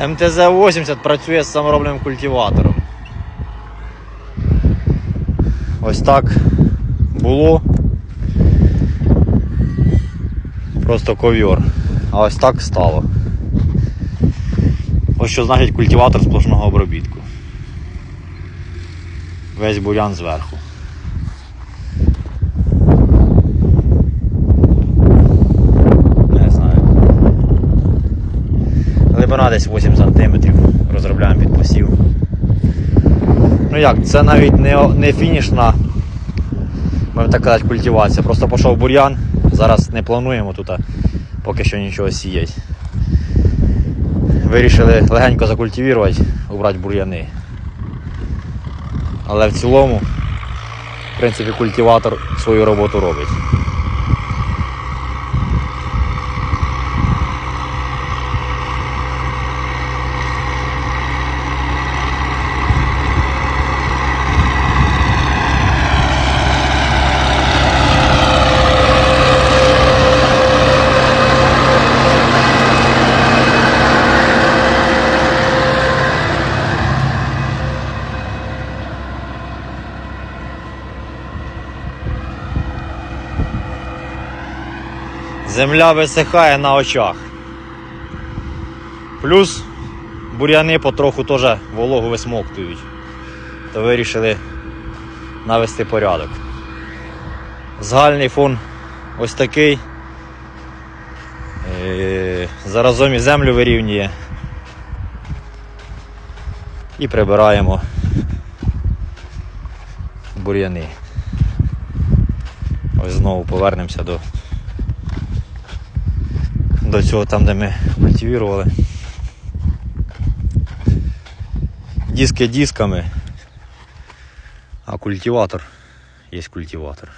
МТЗ-80 працює з саморобним культиватором. Ось так було. Просто ковьор. А ось так стало. Ось що значить культиватор сплошного обробітку. Весь бурян зверху. Не знаю. Глибина десь 8 см. Розробляємо під посів. Ну як, це навіть не, не фінішна, можемо так казати, культивація. Просто пішов бур'ян. Зараз не плануємо тут поки що нічого сіяти. Вирішили легенько закультивувати, убрати бур'яни. Але в цілому, в принципі, культиватор свою роботу робить. Земля висихає на очах. Плюс бур'яни потроху теж вологу висмоктують. То вирішили навести порядок. Загальний фон ось такий. Е, Заразом і землю вирівнює. І прибираємо бур'яни. Ось знову повернемося до до цього там, де ми культивували. Диски дисками, а культиватор є культиватор.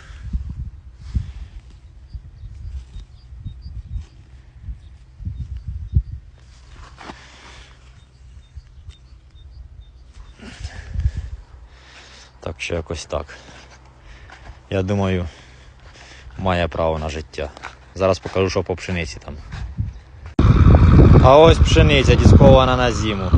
Так що якось так. Я думаю, має право на життя. Зараз покажу, що по пшениці там. А ось пшениця діскована на зиму.